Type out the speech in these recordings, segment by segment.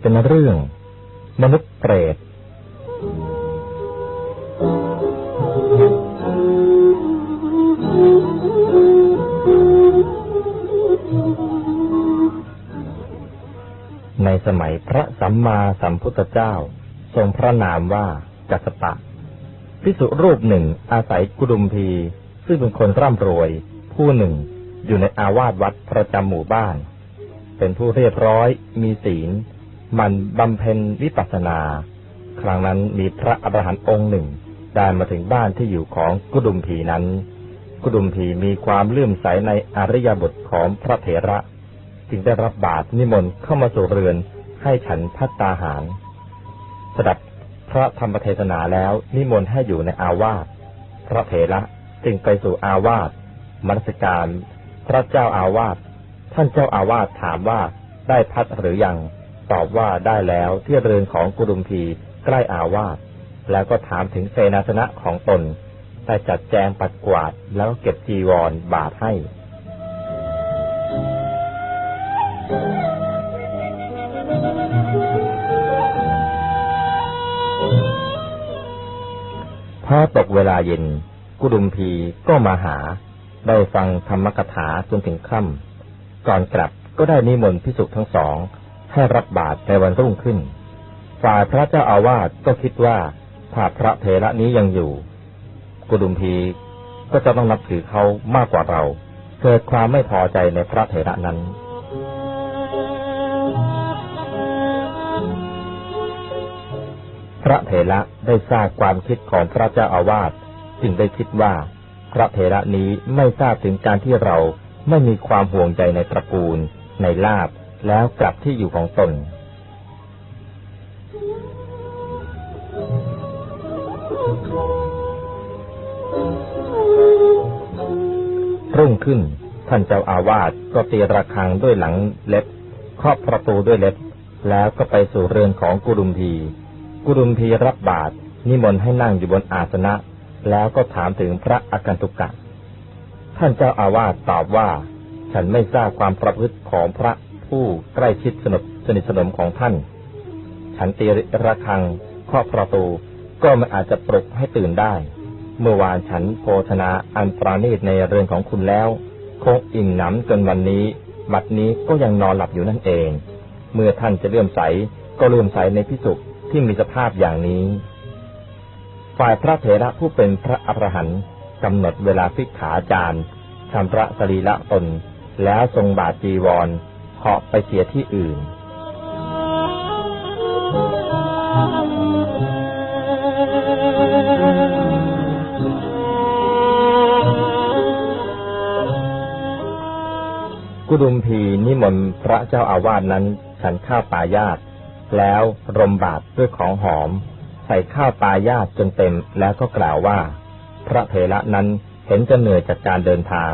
เป็นเรื่อง มนุษย์เปรตในสมัยพระสัมมาสัมพุทธเจ้า ทรงพระนามว่ากัสสปะพิสุรูปหนึ่งอาศัยกุดุมพี ซึ่งเป็นคนร่ำรวย ผู้หนึ่งอยู่ในอาวาสวัดประจำหมู่บ้าน เป็นผู้เรียบร้อย มีศีล มันบำเพ็ญวิปัสสนา ครั้งนั้นมีพระอรหันต์องค์หนึ่ง ได้มาถึงบ้านที่อยู่ของกุดุมพีนั้น กุดุมพีมีความเลื่อมใสในอริยบทของพระเถระ จึงได้รับบาตรนิมนต์เข้ามาสู่เรือนให้ฉันพัตตาหาร สดับพระธรรมเทศนาแล้วนิมนต์ให้อยู่ในอาวาส พระเถระจึงไปสู่อาวาสมรสการ พระเจ้าอาวาส ท่านเจ้าอาวาสถามว่าได้พัดหรือยัง ตอบว่าได้แล้วที่เรือนของกุดุมพีใกล้อาวาสแล้วก็ถามถึงเสนาสนะของตนได้จัดแจงปัดกวาดแล้วเก็บจีวรบาทให้ พอตกเวลาเย็น กุดุมพีก็มาหา ได้ฟังธรรมกถาจนถึงค่ำก่อนกลับก็ได้นิมนต์พิสุทั้งสอง ให้รับบาตรในวันรุ่งขึ้น ฝ่ายพระเจ้าอาวาสก็คิดว่าถ้าพระเถระนี้ยังอยู่ กุดุมพีก็จะต้องนับถือเขามากกว่าเรา เกิดความไม่พอใจในพระเถระนั้น พระเถระได้ทราบความคิดของพระเจ้าอาวาสจึงได้คิดว่า พระเถระนี้ไม่ทราบถึงการที่เราไม่มีความห่วงใจในตระกูล ในลาบ แล้วกลับที่อยู่ของตน รุ่งขึ้นท่านเจ้าอาวาสก็ตีระฆังด้วยหลังเล็บครอบประตูด้วยเล็บ แล้วก็ไปสู่เรือนของกุดุมพี กุดุมพีรับบาตรนิมนต์ให้นั่งอยู่บนอาสนะ แล้วก็ถามถึงพระอากันตุกะ ท่านเจ้าอาวาสตอบว่า ฉันไม่ทราบความประพฤติของพระ ผู้ใกล้ชิดสนิทสนิทสนมของท่าน ฉันตีระฆังครอบประตูก็ไม่อาจจะปลุกให้ตื่นได้ เมื่อวานฉันโภชนาอันปราณีตในเรือนของคุณแล้วคงอิ่มหนำจนวันนี้ บัดนี้ก็ยังนอนหลับอยู่นั่นเอง เมื่อท่านจะเลื่อมใสก็เลื่อมใสในพิสุที่มีสภาพอย่างนี้ ฝ่ายพระเถระผู้เป็นพระอรหันต์กำหนดเวลาฟิกขาจารย์ชำระสรีละตน แล้วทรงบาทจีวร เหาะไปเสียที่อื่น กุดุมพีนิมนต์พระเจ้าอาวาสนั้นฉันข้าวปลายาตแล้วรมบาตรด้วยของหอม ใส่ข้าวปลายาตจนเต็มแล้วก็กล่าวว่า พระเถระนั้นเห็นจะเหนื่อยจากการเดินทาง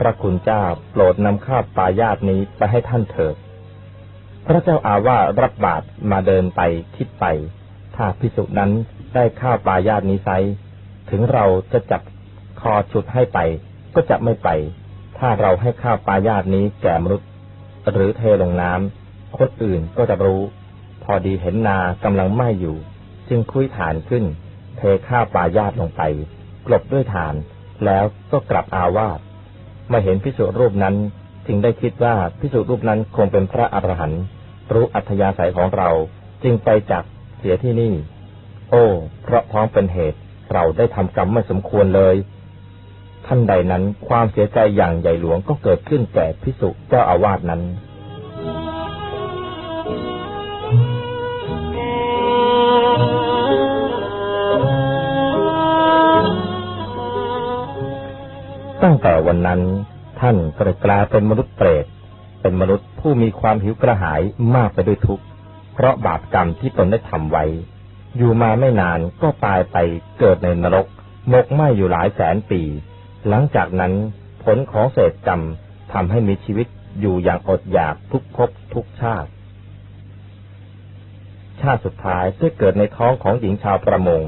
พระคุณเจ้าโปรดนำข้าวปลายาตนี้ไปให้ท่านเถิด พระเจ้าอาว่ารับบาตรมาเดินไปคิดไป ถ้าพิสุนั้นได้ข้าวปลายาตนี้ไซถึงเราจะจับคอฉุดให้ไป ก็จะไม่ไป ถ้าเราให้ข้าวปลายาตนี้แก่มนุษย์ หรือเทลงน้ำคนอื่นก็จะรู้ พอดีเห็นนากำลังไหม้อยู่ จึงคุยฐานขึ้น เทข้าวปลายาตลงไป กลบด้วยฐาน แล้วก็กลับอาวาส มาเห็นพิสุรูปนั้น จึงได้คิดว่าพิสุรูปนั้นคงเป็นพระอรหันต์รู้อัธยาศัยของเราจึงไปจับเสียที่นี่ โอ้เพราะพ้องเป็นเหตุเราได้ทำกรรมไม่สมควรเลย ท่านใดนั้นความเสียใจอย่างใหญ่หลวงก็เกิดขึ้นแก่พิสุเจ้าอาวาสนั้น ตั้งแต่วันนั้นท่านก็ได้กลายเป็นมนุษย์เปรต เป็นมนุษย์ผู้มีความหิวกระหายมากไปด้วยทุกข์ เพราะบาปกรรมที่ตนได้ทำไว้ อยู่มาไม่นานก็ตายไปเกิดในนรกหมกไหมอยู่หลายแสนปี หลังจากนั้นผลของเศษกรรมทำให้มีชีวิตอยู่อย่างอดอยากทุกภพทุกชาติ ชาติสุดท้ายได้เกิดในท้องของหญิงชาวประมง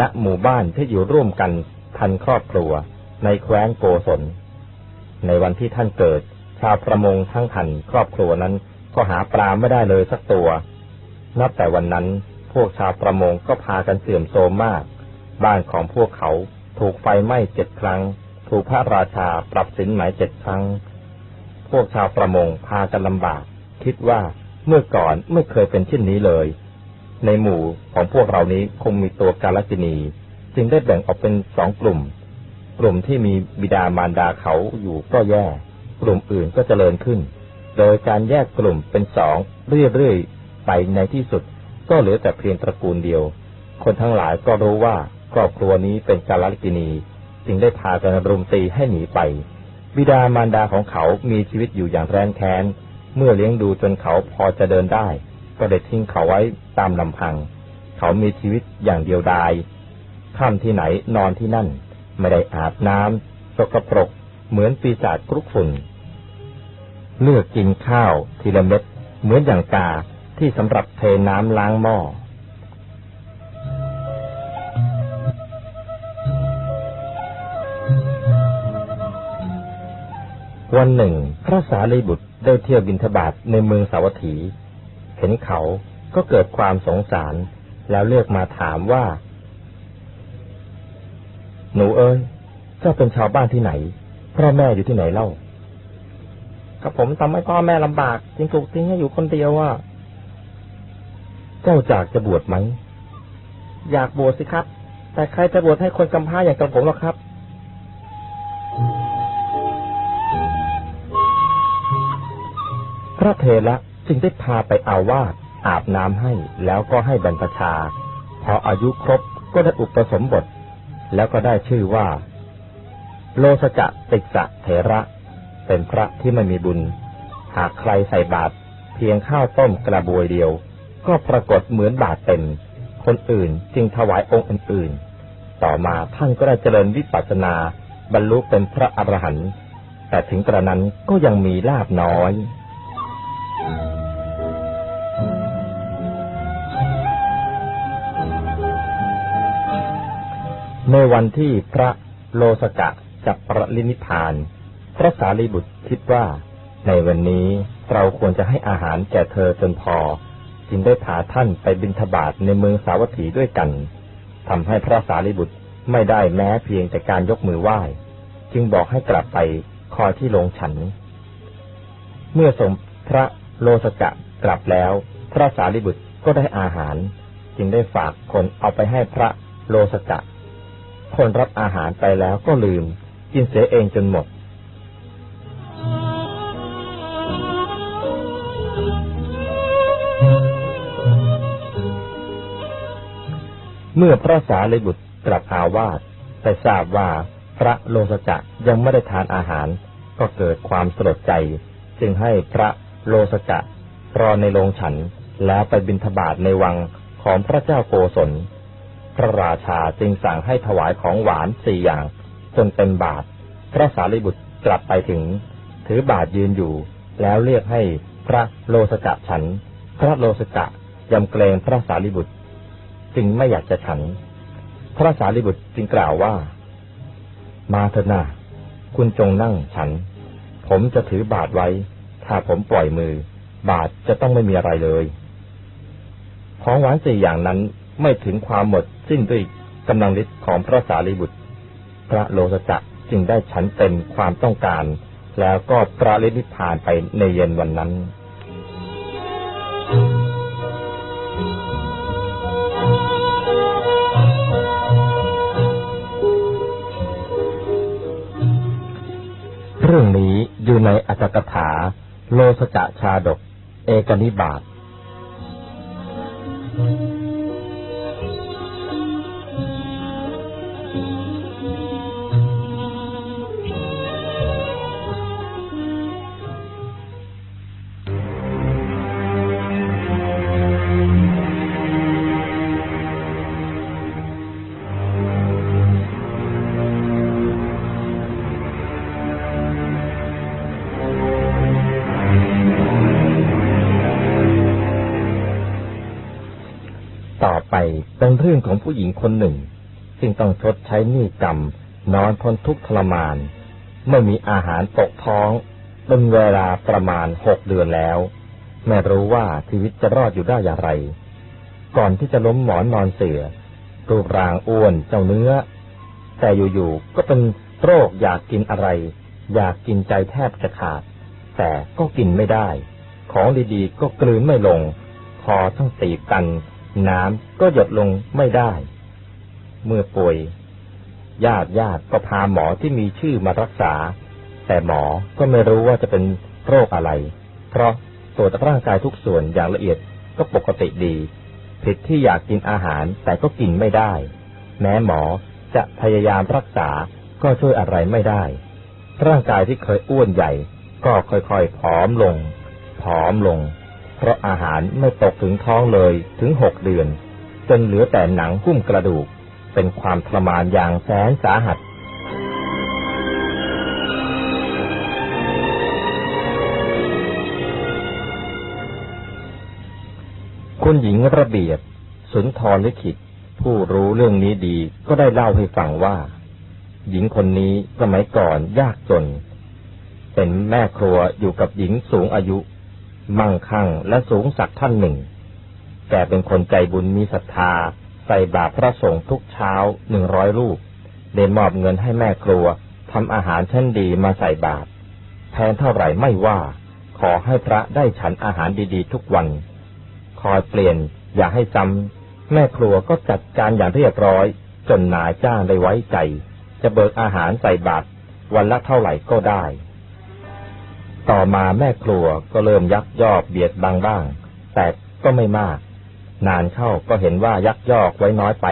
ณหมู่บ้านที่อยู่ร่วมกันพันครอบครัว ในแคว้นโกศล ในวันที่ท่านเกิด ชาวประมงทั้งพันครอบครัวนั้นก็หาปลาไม่ได้เลยสักตัว นับแต่วันนั้นพวกชาวประมงก็พากันเสื่อมโทรมมาก บ้านของพวกเขาถูกไฟไหม้เจ็ดครั้ง ถูกพระราชาปรับสินหมายเจ็ดครั้ง พวกชาวประมงพากันลำบาก คิดว่าเมื่อก่อนไม่เคยเป็นเช่นนี้เลย ในหมู่ของพวกเรานี้คงมีตัวกาลกินี จึงได้แบ่งออกเป็นสองกลุ่ม กลุ่มที่มีบิดามารดาเขาอยู่ก็แย่ กลุ่มอื่นก็เจริญขึ้น โดยการแยกกลุ่มเป็นสองเรื่อยๆไปในที่สุด ก็เหลือแต่เพียงตระกูลเดียว คนทั้งหลายก็รู้ว่าครอบครัวนี้เป็นกาลกินีจึงได้พากันรุมตีให้หนีไป บิดามารดาของเขามีชีวิตอยู่อย่างแร้นแค้น เมื่อเลี้ยงดูจนเขาพอจะเดินได้ ก็ได้ทิ้งเขาไว้ตามลำพัง เขามีชีวิตอย่างเดียวดายค่ำที่ไหนนอนที่นั่น ไม่ได้อาบน้ำสกปรกเหมือนปีศาจครุกฝุ่น เลือกกินข้าวทีละเม็ดเหมือนอย่างกาที่สำหรับเทน้ำล้างหม้อวันหนึ่ง พระสารีบุตรได้เที่ยวบินทบาทในเมืองสาวัตถี เห็นเขาก็เกิดความสงสาร แล้วเรียกมาถามว่า หนูเอ้ยเจ้าเป็นชาวบ้านที่ไหน พ่อแม่อยู่ที่ไหนเล่ากับผมทำให้พ่อแม่ลำบากจึงถูกทิ้งให้อยู่คนเดียวว่าเจ้าจากจะบวชไหม อยากบวชสิครับ แต่ใครจะบวชให้คนกำพร้าอย่างกับผมหรอครับพระเทระจึงได้พาไปอาวาสอาบน้ำให้แล้วก็ให้บรรพชา พออายุครบก็ได้อุปสมบท แล้วก็ได้ชื่อว่า โลสจะติสะเถระ เป็นพระที่ไม่มีบุญ หากใครใส่บาตรเพียงข้าวต้มกระบวยเดียว ก็ปรากฏเหมือนบาตรเต็ม คนอื่นจึงถวายองค์อื่นๆ ต่อมาท่านก็ได้เจริญวิปัสสนา บรรลุเป็นพระอรหันต์แต่ถึงกระนั้นก็ยังมีลาบน้อย ในวันที่พระโลสกะจับประลินิพาน พระสารีบุตรคิดว่า ในวันนี้เราควรจะให้อาหารแก่เธอจนพอ จึงได้พาท่านไปบิณฑบาตในเมืองสาวัตถีด้วยกันทำให้พระสารีบุตรไม่ได้แม้เพียงแต่การยกมือไหว้ จึงบอกให้กลับไปคอยที่โรงฉัน เมื่อสมพระโลสกะกลับแล้ว พระสารีบุตรก็ได้อาหาร จึงได้ฝากคนเอาไปให้พระโลสกะ คนรับอาหารไปแล้วก็ลืม กินเสียเองจนหมด เมื่อพระสารีบุตรกลับอาวาสแต่ทราบว่าพระโลสกะยังไม่ได้ทานอาหาร ก็เกิดความสลดใจ จึงให้พระโลสกะรอในโรงฉันแล้วไปบิณฑบาตในวังของพระเจ้าโกศล พระราชาจึงสั่งให้ถวายของหวานสี่อย่าง จนเต็มบาท พระสารีบุตรกลับไปถึง ถือบาทยืนอยู่ แล้วเรียกให้พระโลสกะฉัน พระโลสกะยำเกรงพระสารีบุตร จึงไม่อยากจะฉัน พระสารีบุตรจึงกล่าวว่า มาเถอะนาคุณจงนั่งฉัน ผมจะถือบาทไว้ ถ้าผมปล่อยมือ บาทจะต้องไม่มีอะไรเลย ของหวานสี่อย่างนั้น ไม่ถึงความหมดสิ้นด้วยกำลังฤทธิ์ของพระสารีบุตร พระโลสจักจึงได้ฉันเต็มความต้องการ แล้วก็ปราลินิพพานไปในเย็นวันนั้นเรื่องนี้อยู่ในอัตถกถา โลสจะชาดก เอกนิบาต ต่อไปเป็นเรื่องของผู้หญิงคนหนึ่ง ซึ่งต้องชดใช้หนี้กรรม นอนทนทุกข์ทรมาน ไม่มีอาหารตกท้องเป็นเวลาประมาณหกเดือนแล้ว ไม่รู้ว่าชีวิตจะรอดอยู่ได้อย่างไร ก่อนที่จะล้มหมอนนอนเสือ รูปร่างอ้วนเจ้าเนื้อ แต่อยู่ๆก็เป็นโรคอยากกินอะไร อยากกินใจแทบจะขาด แต่ก็กินไม่ได้ ของดีๆก็กลืนไม่ลงคอต้องตีบกัน น้ำก็หยดลงไม่ได้ เมื่อป่วย ญาติญาติก็พาหมอที่มีชื่อมารักษา แต่หมอก็ไม่รู้ว่าจะเป็นโรคอะไร เพราะตรวจร่างกายทุกส่วนอย่างละเอียดก็ปกติดี ผิดที่อยากกินอาหารแต่ก็กินไม่ได้ แม้หมอจะพยายามรักษาก็ช่วยอะไรไม่ได้ ร่างกายที่เคยอ้วนใหญ่ ก็ค่อยๆผอมลง ผอมลง เพราะอาหารไม่ตกถึงท้องเลยถึงหกเดือน จนเหลือแต่หนังหุ้มกระดูก เป็นความทรมานอย่างแสนสาหัสคุณหญิงระเบียบ สุนทรลิขิต ผู้รู้เรื่องนี้ดีก็ได้เล่าให้ฟังว่า หญิงคนนี้สมัยก่อนยากจน เป็นแม่ครัวอยู่กับหญิงสูงอายุ มั่งคั่งและสูงสักท่านหนึ่งแกเป็นคนใจบุญมีศรัทธา ใส่บาตรพระสงฆ์ทุกเช้าหนึ่งร้อยรูปเดนมอบเงินให้แม่ครัวทำอาหารชั้นดีมาใส่บาตรแพงเท่าไหร่ไม่ว่า ขอให้พระได้ฉันอาหารดีๆ ทุกวัน คอยเปลี่ยนอย่าให้จำแม่ครัวก็จัดการอย่างเรียบร้อย จนนายจ้างได้ไว้ใจ จะเบิกอาหารใส่บาตรวันละเท่าไหร่ก็ได้ ต่อมาแม่ครัวก็เริ่มยักยอกเบียดบังบ้าง แต่ก็ไม่มาก นานเข้าก็เห็นว่ายักยอกไว้น้อยไป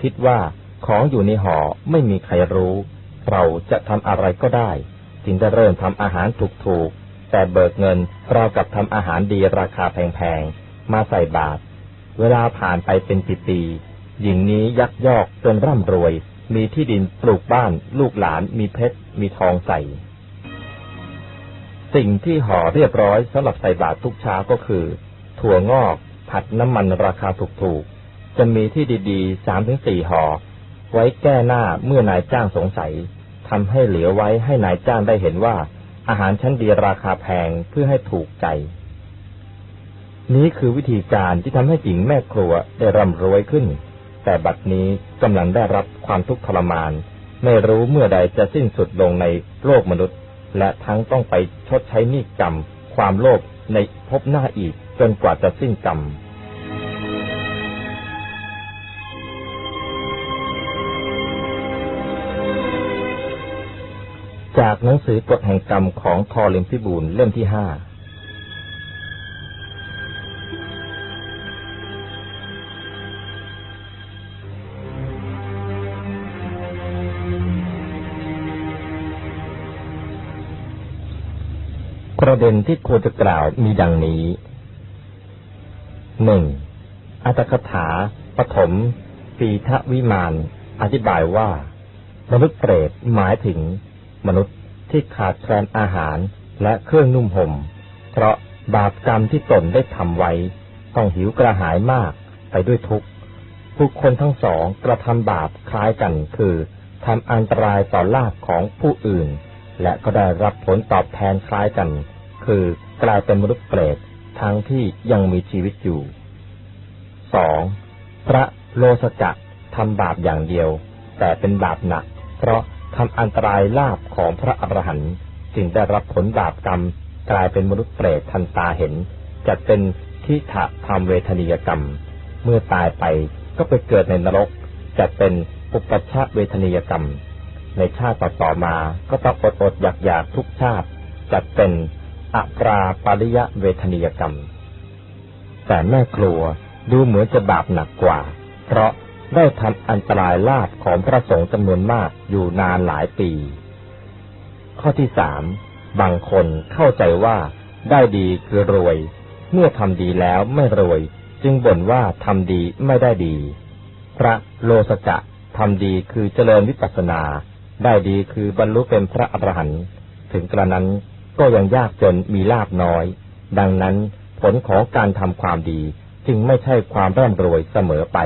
คิดว่าของอยู่ในห่อไม่มีใครรู้ เราจะทำอะไรก็ได้ จึงได้เริ่มทำอาหารถูกๆ แต่เบิกเงินเรากับทำอาหารดีราคาแพงๆ มาใส่บาตรเวลาผ่านไปเป็นปีๆหญิงนี้ยักยอกจนร่ำรวย มีที่ดินปลูกบ้าน ลูกหลานมีเพชรมีทองใส่ สิ่งที่ห่อเรียบร้อยสำหรับใส่บาตรทุกเช้าก็คือ ถั่วงอก ผัดน้ำมันราคาถูกๆ จะมีที่ดีๆสามถึงสี่ห่อ ไว้แก้หน้าเมื่อนายจ้างสงสัยทำให้เหลือไว้ให้นายจ้างได้เห็นว่า อาหารชั้นดีราคาแพงเพื่อให้ถูกใจ นี้คือวิธีการที่ทำให้หญิงแม่ครัวได้ร่ำรวยขึ้น แต่บัดนี้กำลังได้รับความทุกข์ทรมาน ไม่รู้เมื่อใดจะสิ้นสุดลงในโลกมนุษย์ และทั้งต้องไปชดใช้หนี้กรรม ความโลภในภพหน้าอีกจนกว่าจะสิ้นกรรมจากหนังสือกฎแห่งกรรมของทอเลมพิบูลเล่มที่ห้า ประเด็นที่ควรจะกล่าวมีดังนี้หนึ่งอัตถกถาปฐมปีทวิมาน อธิบายว่า มนุษย์เปรตหมายถึง มนุษย์ที่ขาดแคลนอาหารและเครื่องนุ่มห่ม เพราะบาปกรรมที่ตนได้ทำไว้ ต้องหิวกระหายมากไปด้วยทุกข์บุคคลทั้งสองกระทำบาปคล้ายกันคือทำอันตรายต่อลาภของผู้อื่น และก็ได้รับผลตอบแทนคล้ายกัน คือกลายเป็นมนุษย์เปรตทั้งที่ยังมีชีวิตอยู่สองพระโลสกะทำบาปอย่างเดียว แต่เป็นบาปหนัก เพราะทำอันตรายลาภของพระอรหันต์จึงได้รับผลบาปกรรม กลายเป็นมนุษย์เปรตทันตาเห็นจัดเป็นทิฏฐธรรมเวทนียกรรม เมื่อตายไปก็ไปเกิดในนรกจัดเป็นอุปชาเวทนียกรรม ในชาติต่อๆมาก็ต้องอดอดอยากอยากทุกชาติจัดเป็น อปราปริยะเวทนียกรรม แต่แม่ครัวดูเหมือนจะบาปหนักกว่า เพราะได้ทำอันตรายลาภของพระสงฆ์จำนวนมากอยู่นานหลายปี ข้อที่สามบางคนเข้าใจว่าได้ดีคือรวย เมื่อทำดีแล้วไม่รวย จึงบ่นว่าทำดีไม่ได้ดี พระโลสกะทำดีคือเจริญวิปัสสนา ได้ดีคือบรรลุเป็นพระอรหันต์ถึงกระนั้น ก็ยังยากจนมีลาบน้อย ดังนั้นผลของการทำความดีจึงไม่ใช่ความร่ำรวยเสมอไป